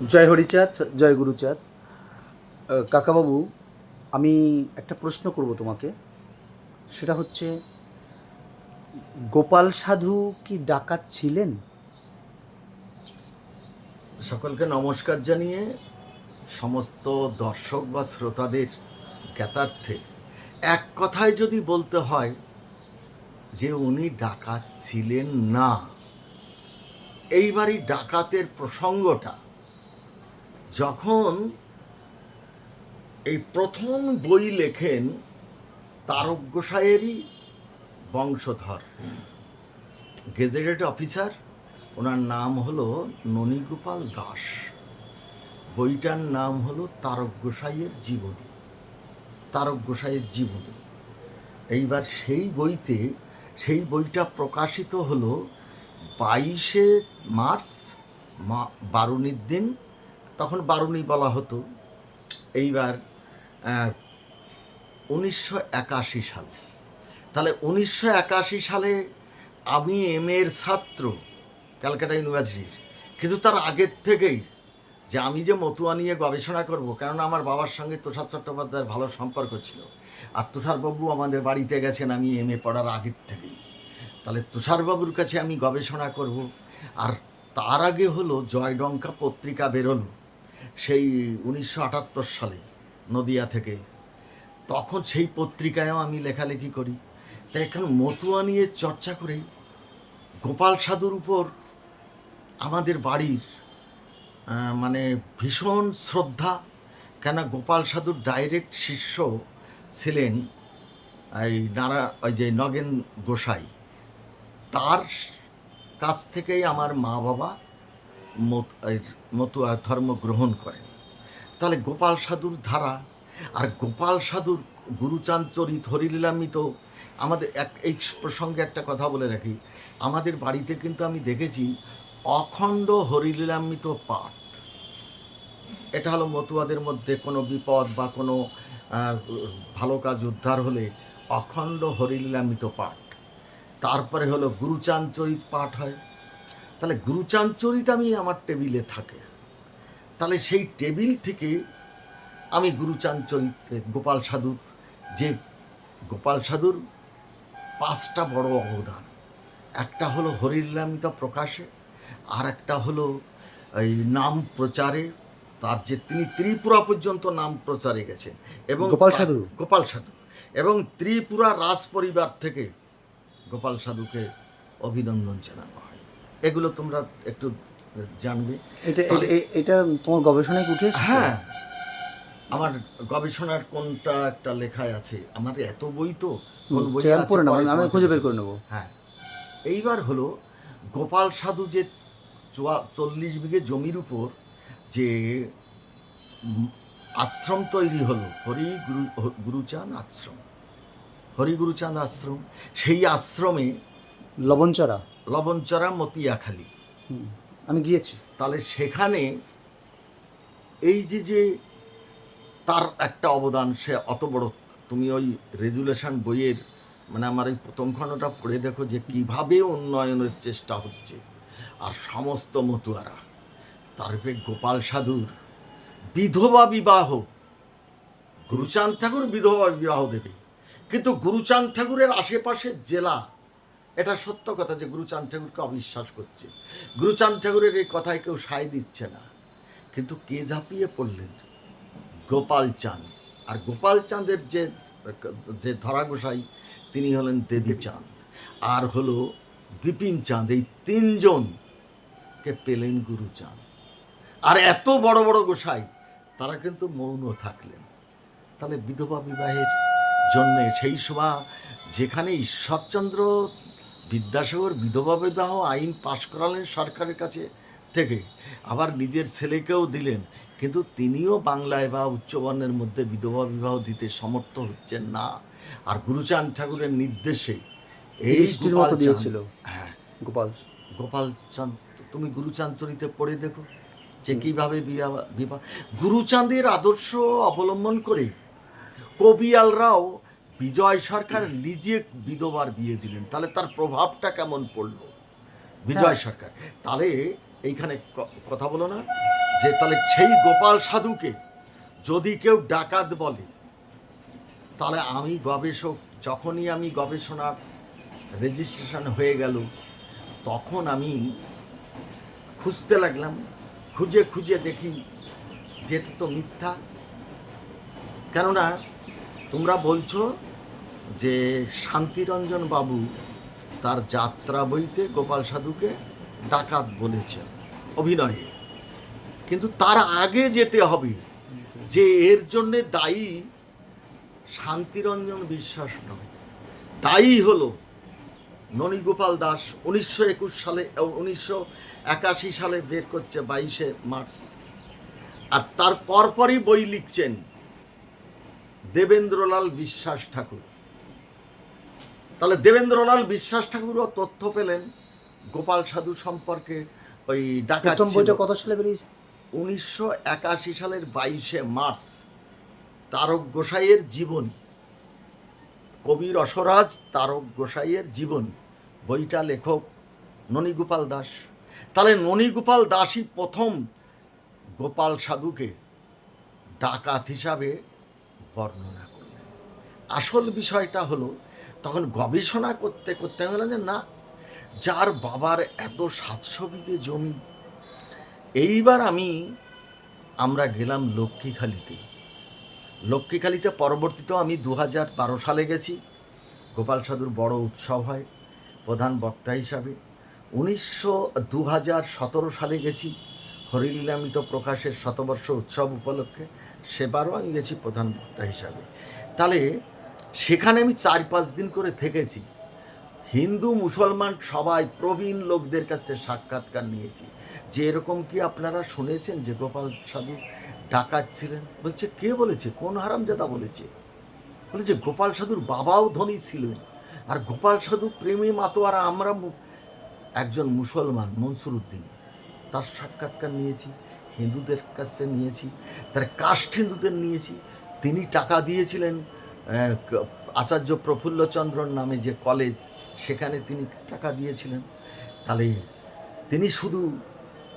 জয় হরিচাঁদ, জয় গুরুচাঁদ। কাকাবাবু, আমি একটা প্রশ্ন করব তোমাকে। সেটা হচ্ছে, গোপাল সাধু কি ডাকাত ছিলেন? সকলকে নমস্কার জানিয়ে সমস্ত দর্শক বা শ্রোতাদের জ্ঞাতার্থে এক কথায় যদি বলতে হয় যে উনি ডাকাত ছিলেন না, এইবারই ডাকাতের প্রসঙ্গটা যখন এই প্রথম বই লেখেন তারক গোসাইয়েরই বংশধর, গেজেটেড অফিসার, ওনার নাম হলো ননীগোপাল দাস। বইটার নাম হলো তারক গোসাইয়ের জীবনী, তারক গোসাইয়ের জীবনী। এইবার সেই বইতে, সেই বইটা প্রকাশিত হলো বাইশে মার্চ মা বারুনির দিন তখন বারুনি বলা হতো। এইবার উনিশশো একাশি সাল। তাহলে উনিশশো একাশি সালে আমি এম এর ছাত্র ক্যালকাটা ইউনিভার্সিটির। কিন্তু তার আগের থেকেই যে আমি যে মতুয়া নিয়ে গবেষণা করব, কেননা আমার বাবার সঙ্গে তুষার চট্টোপাধ্যায়ের ভালো সম্পর্ক ছিল। আর তুষারবাবু আমাদের বাড়িতে গেছেন আমি এম এ পড়ার আগের থেকেই। তাহলে তুষারবাবুর কাছে আমি গবেষণা করব। আর তার আগে হলো জয়ডঙ্কা পত্রিকা বেরোলো সেই উনিশশো আটাত্তর সালে নদিয়া থেকে। তখন সেই পত্রিকায়ও আমি লেখালেখি করি। তাই এখন মতুয়া নিয়ে চর্চা করে গোপাল সাধুর উপর আমাদের বাড়ির মানে ভীষণ শ্রদ্ধা কেন গোপাল সাধুর ডাইরেক্ট শিষ্য ছিলেন এই নারা, ওই যে নগেন গোসাই। তার কাছ থেকেই আমার মা বাবা মতুয়া ধর্ম গ্রহণ করেন। তাহলে গোপাল সাধুর ধারা আর গোপাল সাধুর গুরুচাঁদ চরিত হরিলীলামিত আমাদের এক, এই প্রসঙ্গে একটা কথা বলে রাখি। আমাদের বাড়িতে কিন্তু আমি দেখেছি অখণ্ড হরিলীলামিত পাঠ। এটা হলো মতুয়াদের মধ্যে কোনো বিপদ বা কোনো ভালো কাজ উদ্ধার হলে অখণ্ড হরিলীলামিত পাঠ। তারপরে হলো গুরুচাঞ্চরিত পাঠ হয়। তাহলে গুরুচাঁদ চরিত আমি আমার টেবিলে থাকে। তাহলে সেই টেবিল থেকে আমি গুরুচাঁদ চরিত্রে গোপাল সাধুর যে গোপাল সাধুর পাঁচটা বড় অবদান একটা হলো হরিলীলামিত প্রকাশে আর একটা হলো এই নাম প্রচারে তার যে তিনি ত্রিপুরা পর্যন্ত নাম প্রচারে গেছেন এবং গোপাল সাধু? গোপাল সাধু। এবং ত্রিপুরা রাজ পরিবার থেকে গোপাল সাধুকে অভিনন্দন জানানো হয়। এগুলো তোমরা একটু জানবে। এটা এটা তোমার গবেষণায় উঠে হ্যাঁ। আমার গবেষণার কোনটা একটা লেখায় আছে? আমার এত বই তো কোন বই সে আমি খুঁজে বের করে নেব। হ্যাঁ। এইবার হলো গোপাল সাধু যে চল্লিশ বিঘে জমির উপর যে আশ্রম তৈরি হলো হরি গুরু গুরুচাঁদ আশ্রম। হরি গুরুচাঁদ আশ্রম সেই আশ্রমে লবণচড়া। লবণচরা মতিয়াখালী আমি গিয়েছি। তাহলে সেখানে এই যে যে তার একটা অবদান সে অত বড় তুমি ওই রেজুলেশন বইয়ের মানে আমার এই প্রথম খণ্ডটা পড়ে দেখো যে কীভাবে উন্নয়নের চেষ্টা হচ্ছে। আর সমস্ত মতুয়ারা তারপরে গোপাল সাধুর বিধবা বিবাহ। গুরুচাঁদ ঠাকুর বিধবা বিবাহ দেবে। কিন্তু গুরুচাঁদ ঠাকুরের আশেপাশের জেলা এটা সত্য কথা যে গুরুচাঁদ ঠাকুরকে অবিশ্বাস করছে। গুরুচাঁদ ঠাকুরের এই কথায় কেউ সায় দিচ্ছে না। কিন্তু কে ঝাঁপিয়ে পড়লেন? গোপাল চাঁদ। আর গোপাল চাঁদের যে যে ধরা গোসাই তিনি হলেন দেবী চাঁদ। আর হলো বিপিন চাঁদ, এই তিনজনকে পেলেন গুরুচাঁদ আর এত বড় বড় গোসাই, তারা কিন্তু মৌন থাকলেন। তাহলে বিধবা বিবাহের জন্যে সেই সময় যেখানে ঈশ্বরচন্দ্র বিদ্যাসাগর বিধবা বিবাহ আইন পাশ করালেন সরকারের কাছে থেকে। আবার নিজের ছেলেকেও দিলেন। কিন্তু তিনিও বাংলায় বা উচ্চবর্ণের মধ্যে বিধবা বিবাহ দিতে সমর্থ হচ্ছেন না। আর গুরুচাঁদ ঠাকুরের নির্দেশে এই গোপাল দিয়েছিল। হ্যাঁ। গোপাল গোপাল চাঁদ তুমি গুরুচাঁদ চরিতে পড়ে দেখো যে কীভাবে বিবাহ বিবাহ গুরুচাঁদের আদর্শ অবলম্বন করে কবিয়ালরাও বিজয় সরকার নিজে বিধবার বিয়ে দিলেন তাহলে তার প্রভাবটা কেমন পড়ল? বিজয় সরকার তাহলে এইখানে কথা বলো না যে তাহলে সেই গোপাল সাধুকে যদি কেউ ডাকাত বলে তাহলে আমি গবেষক যখনই আমি গবেষণার রেজিস্ট্রেশন হয়ে গেল তখন আমি খুঁজতে লাগলাম খুঁজে খুঁজে দেখি যে এটা তো মিথ্যা। কেননা তোমরা বলছো যে শান্তিরঞ্জন বাবু তার যাত্রা বইতে গোপাল সাধুকে ডাকাত বলেছেন অভিনয়ে। কিন্তু তার আগে যেতে হবে, যে এর জন্যে দায়ী শান্তিরঞ্জন বিশ্বাস নয়। দায়ী হলো ননীগোপাল দাস উনিশশো একুশ সালে উনিশশো একাশি সালে বের করছে বাইশে মার্চ। আর তার পরপরই বই লিখছেন দেবেন্দ্রলাল বিশ্বাস ঠাকুর। তাহলে দেবেন্দ্রলাল বিশ্বাস ঠাকুরও তথ্য পেলেন। গোপাল সাধু সম্পর্কে ওই ডাকাত বইটা কত সালে বেরিয়েছে? উনিশশো একাশি সালের বাইশে মার্চ তারক গোসাইয়ের জীবনী। কবির অসরাজ তারক গোসাইয়ের জীবনী। বইটা লেখক ননীগোপাল দাস। তাহলে ননীগোপাল দাসই প্রথম গোপাল সাধুকে ডাকাত হিসাবে বর্ণনা করলেন। আসল বিষয়টা হলো তখন গবেষণা করতে করতে হলো যে না, যার বাবার এত সাতশো বিঘে জমি, এইবার আমি, আমরা গেলাম লক্ষ্মীখালিতে। লক্ষ্মীখালিতে পরবর্তীতেও আমি দু হাজার বারো সালে গেছি। গোপাল সাধুর বড় উৎসব হয়, প্রধান বক্তা হিসাবে। উনিশশো দু হাজার সতেরো সালে গেছি, হরিলীলামিত প্রকাশের শতবর্ষ উৎসব উপলক্ষে। সেবারও আমি গেছি প্রধান বক্তা হিসাবে। তাহলে সেখানে আমি চার পাঁচ দিন করে থেকেছি। হিন্দু, মুসলমান সবাই প্রবীণ লোকদের কাছে সাক্ষাৎকার নিয়েছি। যে এরকম কি আপনারা শুনেছেন যে গোপাল সাধু ডাকাত ছিলেন? বলছে, কে বলেছে? কোন হারামজাদা বলেছে? বলেছে, গোপাল সাধুর বাবাও ধনী ছিলেন। আর গোপাল সাধু প্রেমী মাতোয়ারা আমরা একজন মুসলমান মনসুর উদ্দিন তার সাক্ষাৎকার নিয়েছি, হিন্দুদের কাছ নিয়েছি, তার কাস্ট হিন্দুদের নিয়েছি। তিনি টাকা দিয়েছিলেন আচার্য প্রফুল্লচন্দ্রন নামে যে কলেজ, সেখানে তিনি টাকা দিয়েছিলেন। তাহলে তিনি শুধু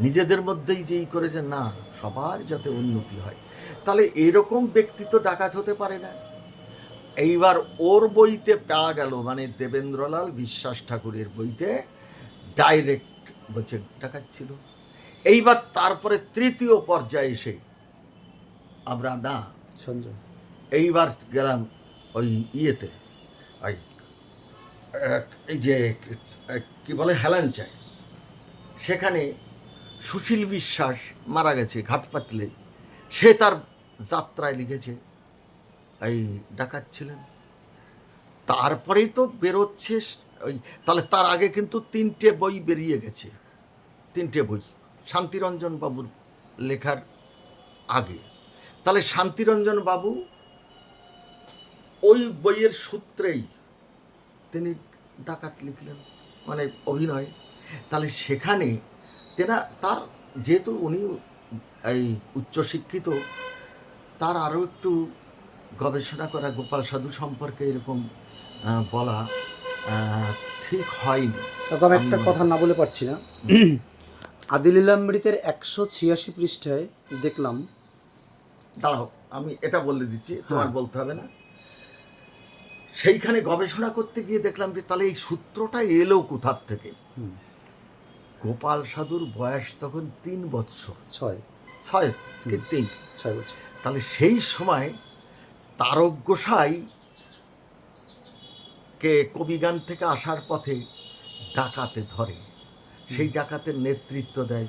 নিজেদের মধ্যেই যেই করেছেন, না, সবার যাতে উন্নতি হয়। তাহলে এরকম ব্যক্তি তো ডাকাত হতে পারে না। এইবার ওর বইতে পাওয়া গেল মানে দেবেন্দ্রলাল বিশ্বাস ঠাকুরের বইতে ডাইরেক্ট বলছে, ডাকাত ছিল। এইবার তারপরে তৃতীয় পর্যায়ে এসে আমরা, না, সঞ্জয়। এইবার গেলাম ওই ইয়েতে, ওই এই যে কি বলে হেলাঞ্চায় সেখানে সুশীল বিশ্বাস মারা গেছে ঘাটপাতলে। সে তার যাত্রায় লিখেছে, এই ডাকাত ছিলেন। তারপরেই তো বেরোচ্ছে, ওই, তাহলে তার আগে কিন্তু তিনটে বই বেরিয়ে গেছে। তিনটে বই, শান্তিরঞ্জন বাবুর লেখার আগে। তাহলে শান্তিরঞ্জন বাবু ওই বইয়ের সূত্রেই তিনি ডাকাত লিখলেন মানে অভিনয়। তাহলে সেখানে তেনা তার যেহেতু উনি এই উচ্চশিক্ষিত তার আরও একটু গবেষণা করা গোপাল সাধু সম্পর্কে এরকম বলা ঠিক হয়নি। তবে একটা কথা না বলে পারছি না। আদিলীলামৃতের একশো ছিয়াশি পৃষ্ঠায় দেখলাম। দাঁড়াও আমি এটা বলে দিচ্ছি তোমার হ্যাঁ। বলতে হবে না। সেইখানে গবেষণা করতে গিয়ে দেখলাম যে তাহলে এই সূত্রটা এলো কোথার থেকে? গোপাল সাধুর বয়স তখন তিন বৎসর। ছয়। ছয় থেকে তিন ছয় বছর তাহলে সেই সময় তারক গোসাই কে কবিগান থেকে আসার পথে ডাকাতে ধরে। সেই ডাকাতের নেতৃত্ব দেয়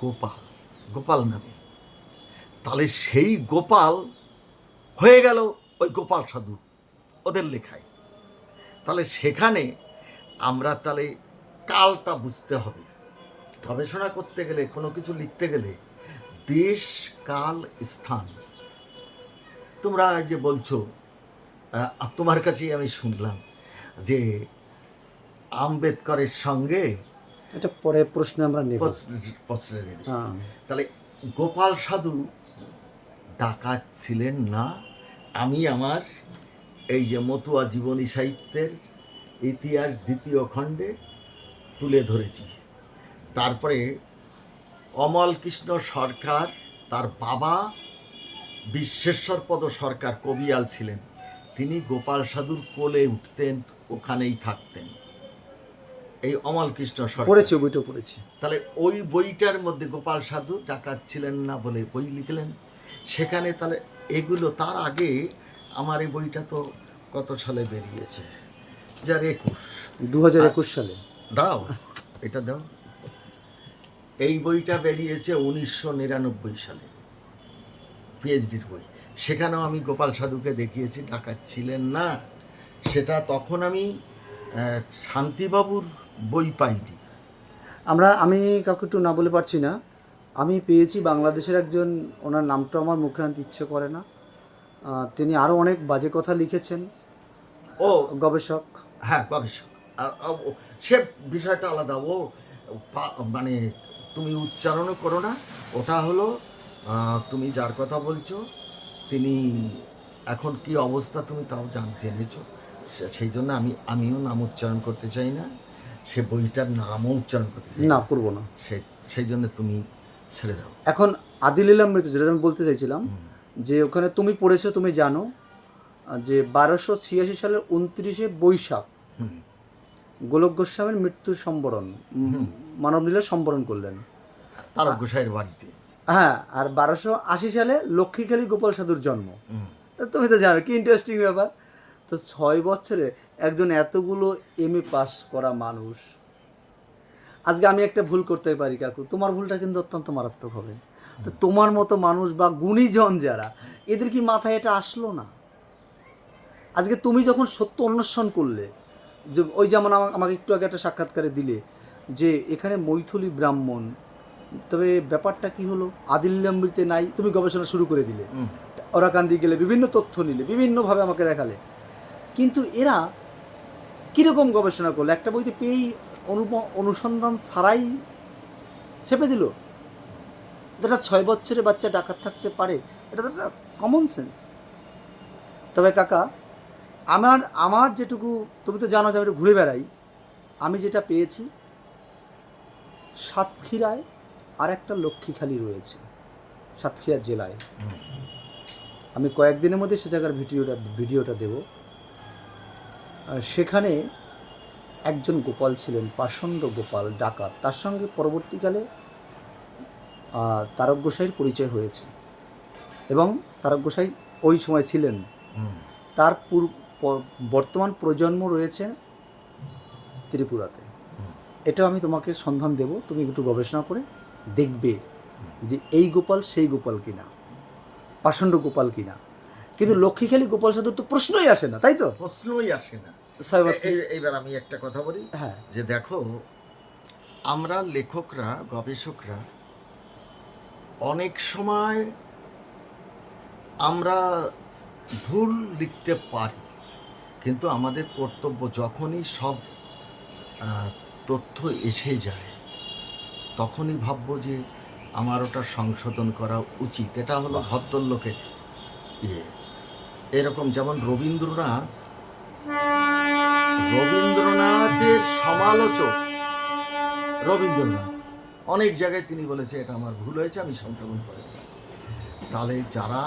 গোপাল গোপাল নামে। তাহলে সেই গোপাল হয়ে গেল ওই গোপাল সাধু ওদের লেখায়। তাহলে সেখানে আমরা তাহলে কালটা বুঝতে হবে। গবেষণা করতে গেলে কোনো কিছু লিখতে গেলে দেশ কাল স্থান। তোমরা যে বলছো তোমার কাছেই আমি শুনলাম যে আম্বেদকরের সঙ্গে এটা পরে প্রশ্ন আমরা নেব। পশ্র- হ্যাঁ। তাহলে গোপাল সাধু ডাকাত ছিলেন না? আমি আমার এই যে মতুয়া জীবনী সাহিত্যের ইতিহাস দ্বিতীয় খণ্ডে তুলে ধরেছি। তারপরে অমল কৃষ্ণ সরকার তার বাবা বিশ্বেশ্বরপদ সরকার কবিয়াল ছিলেন। তিনি গোপাল সাধুর কোলে উঠতেন ওখানেই থাকতেন। এই অমল কৃষ্ণ সরকার। পড়েছি বইটা পড়েছি। তাহলে ওই বইটার মধ্যে গোপাল সাধু ডাকাত ছিলেন না বলে বই লিখলেন? সেখানে তাহলে এগুলো তার আগে আমার এই বইটা তো কত সালে বেরিয়েছে? যার একুশ। দু হাজার একুশ সালে। দাও এটা দাও। এই বইটা বেরিয়েছে উনিশশো নিরানব্বই সালে। পিএইচডির বই। সেখানেও আমি গোপাল সাধুকে দেখিয়েছি ডাকাত ছিলেন না। সেটা তখন আমি শান্তিবাবুর বই পাইনি। আমরা আমি কাউকে একটু না বলে পারছি না। আমি পেয়েছি বাংলাদেশের একজন ওনার নামটা আমার মুখে আনতে ইচ্ছে করে না। তিনি আরও অনেক বাজে কথা লিখেছেন। ও। গবেষক। হ্যাঁ গবেষক। সে বিষয়টা আলাদা। ও মানে তুমি উচ্চারণও করো না। ওটা হলো তুমি যার কথা বলছো তিনি এখন কি অবস্থা তুমি তাও জান জেনেছো। সেই জন্য আমি আমিও নাম উচ্চারণ করতে চাই না। সে বইটার নামও উচ্চারণ করতে চাই না। করব না। সে সেই জন্য তুমি ছেড়ে দাও। এখন আদিল ইলাম মৃত্যু যেটা আমি বলতে চাইছিলাম যে ওখানে তুমি পড়েছো তুমি জানো যে বারোশো ছিয়াশি সালের উনত্রিশে বৈশাখ গোলক গোস্বামীর মৃত্যুর সম্বরণ মানবলীলা সম্বরণ করলেন। তারক গোসাইয়ের বাড়িতে। হ্যাঁ আর বারোশো আশি সালে লক্ষ্মীখালী গোপাল সাধুর জন্ম। তুমি তো জানো কি ইন্টারেস্টিং ব্যাপার। তো ছয় বছরে একজন এতগুলো এম এ পাস করা মানুষ আজকে আমি একটা ভুল করতে পারি কাকু। তোমার ভুলটা কিন্তু অত্যন্ত মারাত্মক হবে। তো তোমার মতো মানুষ বা গুণীজন যারা এদের কি মাথায় এটা আসলো না? আজকে তুমি যখন সত্য অন্বেষণ করলে যে ওই যেমন আমা- আমাকে একটু আগে একটা সাক্ষাৎকারে দিলে যে এখানে মৈথলি ব্রাহ্মণ তবে ব্যাপারটা কি হলো? আদিল্যামৃতে নাই তুমি গবেষণা শুরু করে দিলে। ওরাকান্দি গেলে বিভিন্ন তথ্য নিলে বিভিন্নভাবে আমাকে দেখালে। কিন্তু এরা কীরকম গবেষণা করল? একটা বইতে পেয়েই অনুপ অনুসন্ধান ছাড়াই ছেপে দিল। যেটা ছয় বছরের বাচ্চা ডাকাত থাকতে পারে, এটা তো একটা কমন সেন্স তবে কাকা, আমার আমার যেটুকু, তুমি তো জানো যে আমি ঘুরে বেড়াই। আমি যেটা পেয়েছি, সাতক্ষীরায় আর একটা লক্ষ্মীখালি রয়েছে, সাতক্ষীরা জেলায়। আমি কয়েকদিনের মধ্যে সে জায়গার ভিডিওটা ভিডিওটা দেব। আর সেখানে একজন গোপাল ছিলেন পাষণ্ড গোপাল ডাকাত। তার সঙ্গে পরবর্তীকালে তারক গোসাইয়ের পরিচয় হয়েছে। এবং তারক গোসাই ওই সময় ছিলেন। তার পূর- প- বর্তমান প্রজন্ম রয়েছে ত্রিপুরাতে। এটাও আমি তোমাকে সন্ধান দেব তুমি একটু গবেষণা করে দেখবে যে এই গোপাল সেই গোপাল কিনা পাষণ্ড গোপাল কিনা। কিন্তু লক্ষ্মীখালী গোপাল সাধুর তো প্রশ্নই আসে না তাই তো? প্রশ্নই আসে না। ছয় বছর এইবার আমি একটা কথা বলি। হ্যাঁ। যে দেখো আমরা লেখকরা গবেষকরা অনেক সময় আমরা ভুল লিখতে পারি কিন্তু আমাদের কর্তব্য যখনই সব তথ্য এসে যায় তখনই ভাববো যে আমার ওটা সংশোধন করা উচিত। এটা হলো ভদ্রলোকের ইয়ে। এরকম যেমন রবীন্দ্রনাথ রবীন্দ্রনাথের সমালোচক। রবীন্দ্রনাথ অনেক জায়গায় তিনি বলেছে এটা আমার ভুল হয়েছে আমি সংশোধন করে তাহলে যারা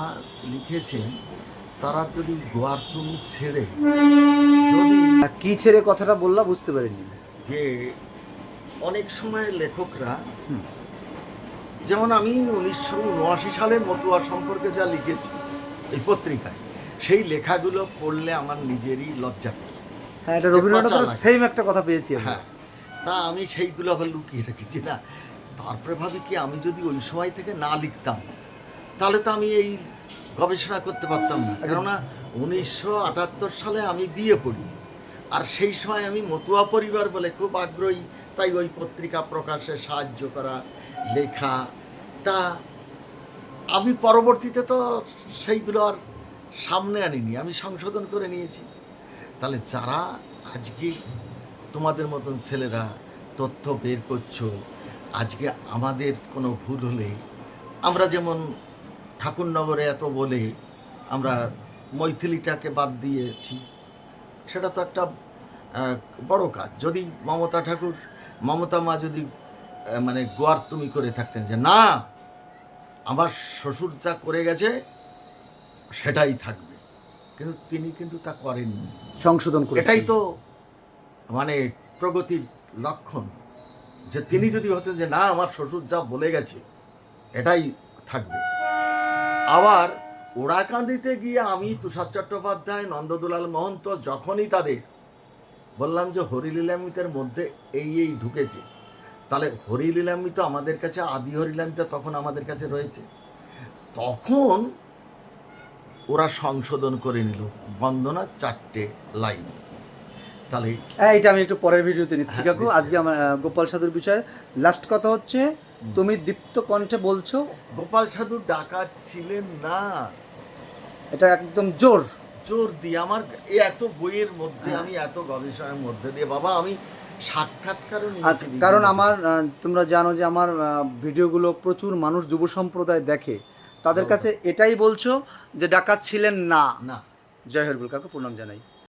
লিখেছেন তারা যদি গোয়ার তুমি ছেড়ে যদি কি ছেড়ে কথাটা বললা বুঝতে পারিনি। যে অনেক সময় লেখকরা যেমন আমি উনিশশো উনআশি সালে মতুয়া সম্পর্কে যা লিখেছি এই পত্রিকায় সেই লেখাগুলো পড়লে আমার নিজেরই লজ্জা করে হ্যাঁ এটা রবীন্দ্রনাথের সেম একটা কথা পেয়েছি আমি। হ্যাঁ তা আমি সেইগুলো আবার লুকিয়ে রেখেছি না তারপরে ভাবি কি আমি যদি ওই সময় থেকে না লিখতাম তাহলে তো আমি এই গবেষণা করতে পারতাম না। কেননা উনিশশো আটাত্তর সালে আমি বিয়ে করি আর সেই সময় আমি মতুয়া পরিবার বলে খুব আগ্রহী তাই ওই পত্রিকা প্রকাশে সাহায্য করা লেখা তা আমি পরবর্তীতে তো সেইগুলো আর সামনে আনিনি আমি সংশোধন করে নিয়েছি। তাহলে যারা আজকে তোমাদের মতন ছেলেরা তথ্য বের করছ, আজকে আমাদের কোনো ভুল হলে, আমরা যেমন ঠাকুরনগরে এত বলে আমরা মৈথিলিটাকে বাদ দিয়েছি, সেটা তো একটা বড় কাজ। যদি মমতা ঠাকুর, মমতা মা যদি মানে গোয়ার তুমি করে থাকতেন যে, না, আমার শ্বশুর যা করে গেছে, সেটাই থাকবে। কিন্তু তিনি কিন্তু তা করেননি। সংশোধন করে এটাই তো মানে প্রগতির লক্ষণ যে তিনি যদি হতেন যে না আমার শ্বশুর যা বলে গেছে এটাই থাকবে। আবার ওড়াকান্দিতে গিয়ে আমি তুষার চট্টোপাধ্যায় নন্দদুলাল মহন্ত যখনই তাদের বললাম যে হরিলীলামিতের মধ্যে এই এই ঢুকেছে তাহলে হরিলীলামি তো আমাদের কাছে আদি হরিলীলামিতা তখন আমাদের কাছে রয়েছে। তখন ওরা সংশোধন করে নিল। বন্দনা চারটে লাইন। তাহলে হ্যাঁ এটা আমি একটু পরের ভিডিওতে নিচ্ছি হ্যাঁ, কাকু। আজকে আমার গোপাল সাধুর বিষয়ে লাস্ট কথা হচ্ছে তুমি দীপ্ত কণ্ঠে বলছো। গোপাল সাধু ডাকাত ছিলেন না। এটা একদম জোর। জোর দিয়ে আমার এত বইয়ের মধ্যে হ্যাঁ। আমি এত গবেষণার মধ্যে দিয়ে বাবা আমি সাক্ষাৎকারও নিয়েছি আচ্ছা কারণ আমার তোমরা জানো যে আমার ভিডিওগুলো প্রচুর মানুষ যুব সম্প্রদায় দেখে। তাদের কাছে এটাই বলছো যে ডাকাত ছিলেন না। না। জয় হরবুল কাকু প্রণাম জানাই।